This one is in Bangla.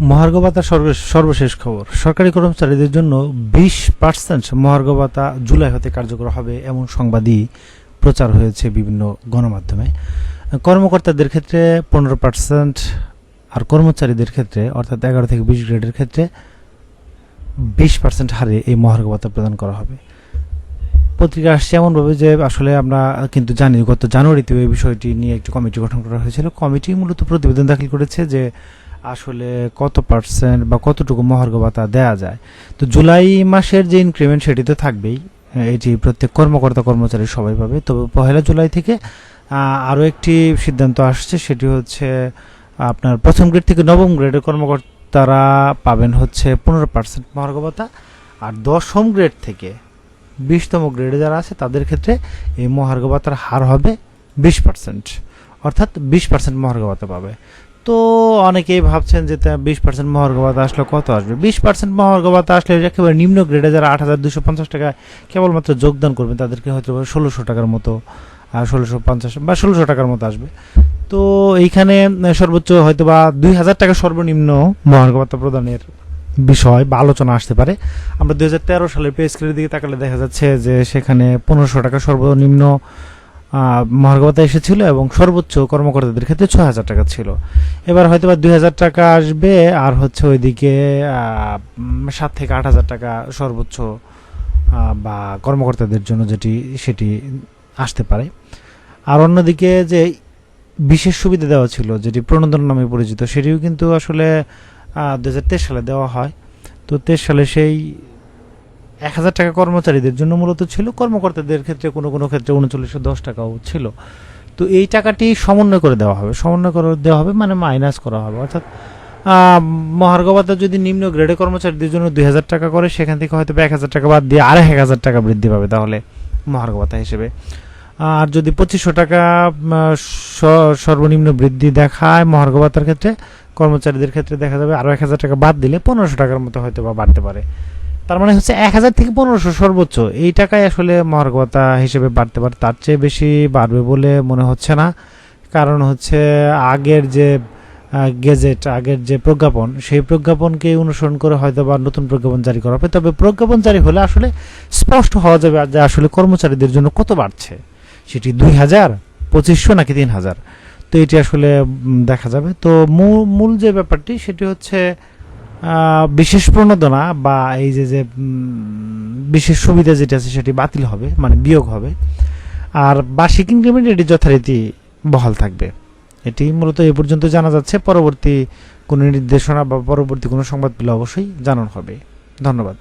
মহার্ঘ ভাতা সর্ব- সর্বশেষ খবর। সরকারি কর্মচারীদের জন্য বিশ পার্সেন্ট মহার্ঘ ভাতা জুলাই হতে কার্যকর হবে এমন সংবাদই প্রচার হয়েছে বিভিন্ন গণমাধ্যমে। কর্মকর্তাদের ক্ষেত্রে পনেরো পার্সেন্ট আর কর্মচারীদের ক্ষেত্রে, অর্থাৎ এগারো থেকে বিশ গ্রেডের ক্ষেত্রে বিশ পার্সেন্ট হারে এই মহার্ঘ ভাতা প্রদান করা হবে। পত্রিকা আসছে এমনভাবে যে আসলে আমরা কিন্তু জানি, গত জানুয়ারিতে এই বিষয়টি নিয়ে একটি কমিটি গঠন করা হয়েছিল। কমিটি মূলত প্রতিবেদন দাখিল করেছে যে আসলে কত পার্সেন্ট বা কতটুকু মহার্ঘ ভাতা দেওয়া যায়? তো জুলাই মাসের যে ইনক্রিমেন্ট সেটি তো থাকবেই এটি প্রত্যেক কর্মকর্তা, কর্মচারী সবাই পাবে। তবে পহেলা জুলাই থেকে আরও একটি সিদ্ধান্ত আসছে, সেটি হচ্ছে, আপনার প্রথম গ্রেড থেকে নবম গ্রেডের কর্মকর্তারা পাবেন হচ্ছে পনেরো পার্সেন্ট মহার্ঘ ভাতা। আর দশম গ্রেড থেকে বিশতম গ্রেডে যারা আছে, তাদের ক্ষেত্রে এই মহার্ঘ ভাতার হার হবে বিশ পার্সেন্ট অর্থাৎ বিশ পার্সেন্ট মহার্ঘ ভাতা পাবে। তো অনেকেই ভাবছেন যে বিশ পার্সেন্ট মহার্ঘ ভাতা আসলে কত আসবে? বিশ পার্সেন্ট মহার্ঘ ভাতা আসলে একেবারে নিম্ন গ্রেডে যারা আট হাজার দুশো পঞ্চাশ টাকা কেবলমাত্র যোগদান করবেন তাদেরকে হয়তো ষোলোশো টাকার মতো ষোলোশো পঞ্চাশ বা ষোলোশো টাকার মতো আসবে। তো এইখানে সর্বোচ্চ হয়তো বা দুই হাজার টাকা সর্বনিম্ন মহার্ঘ ভাতা প্রদানের বিষয় বা আলোচনা আসতে পারে। আমরা দুই হাজার তেরো সালের পে স্কেলের দিকে তাকালে দেখা যাচ্ছে যে সেখানে পনেরোশো টাকা সর্বনিম্ন ভাতা এসেছিল এবং সর্বোচ্চ কর্মকর্তাদের ক্ষেত্রে ছয় হাজার টাকা ছিল। এবার হয়তো বা দুই হাজার টাকা আসবে, আর হচ্ছে ওইদিকে সাত থেকে আট হাজার টাকা সর্বোচ্চ বা কর্মকর্তাদের জন্য যেটি, সেটি আসতে পারে। আর অন্যদিকে যে বিশেষ সুবিধা দেওয়া ছিল, যেটি প্রণোদন নামে পরিচিত, সেটিও কিন্তু আসলে দু হাজার তেইশ সালে দেওয়া হয়। তো তেইশ সালে সেই এক হাজার টাকা কর্মচারীদের জন্য মূলত ছিল, কর্মকর্তাদের ক্ষেত্রে কোনো কোনো ক্ষেত্রে উনচল্লিশশো দশ টাকাও ছিল। তো এই টাকাটি সমন্বয় করে দেওয়া হবে। সমন্বয় করে দেওয়া হবে মানে মাইনাস করা হবে। অর্থাৎ ভাতা যদি নিম্ন গ্রেডে কর্মচারীদের জন্য দুই হাজার টাকা করে, সেখান থেকে হয়তো এক হাজার টাকা বাদ দিয়ে আর এক হাজার টাকা বৃদ্ধি পাবে তাহলে মহার্ঘ ভাতা হিসেবে। আর যদি পঁচিশশো টাকা সর্বনিম্ন বৃদ্ধি দেখায় মহার্ঘ ভাতার ক্ষেত্রে, কর্মচারীদের ক্ষেত্রে দেখা যাবে আরও এক হাজার টাকা বাদ দিলে পনেরোশো টাকার মতো হয়তো বা বাড়তে পারে। তার মানে হচ্ছে এক হাজার থেকে পনেরোশো সর্বোচ্চ। এই টাকায় আসলে মহার্ঘ ভাতা হিসেবে বাড়তে পারে। তার চেয়ে বেশি বাড়বে বলে মনে হচ্ছে না। কারণ হচ্ছে আগের যে গেজেট, আগের যে প্রজ্ঞাপন, সেই প্রজ্ঞাপনকে অনুসরণ করে হয়তো বা নতুন প্রজ্ঞাপন জারি করা হবে। তবে প্রজ্ঞাপন জারি হলে আসলে স্পষ্ট হওয়া যাবে যে আসলে কর্মচারীদের জন্য কত বাড়ছে। সেটি দুই হাজার, পঁচিশশো নাকি তিন হাজার। তো এটি আসলে দেখা যাবে। তো মূল যে ব্যাপারটি, সেটি হচ্ছে বিশেষ প্রণোদনা বা এই যে যে বিশেষ সুবিধা যেটা আছে সেটি বাতিল হবে মানে বিয়োগ হবে। আর বার্ষিক ইনক্রিমেন্ট এটি যথারীতি বহাল থাকবে। এটি মূলত এ পর্যন্ত জানা যাচ্ছে। পরবর্তী কোনো নির্দেশনা বা পরবর্তী কোনো সংবাদ পেলে অবশ্যই জানানো হবে। ধন্যবাদ।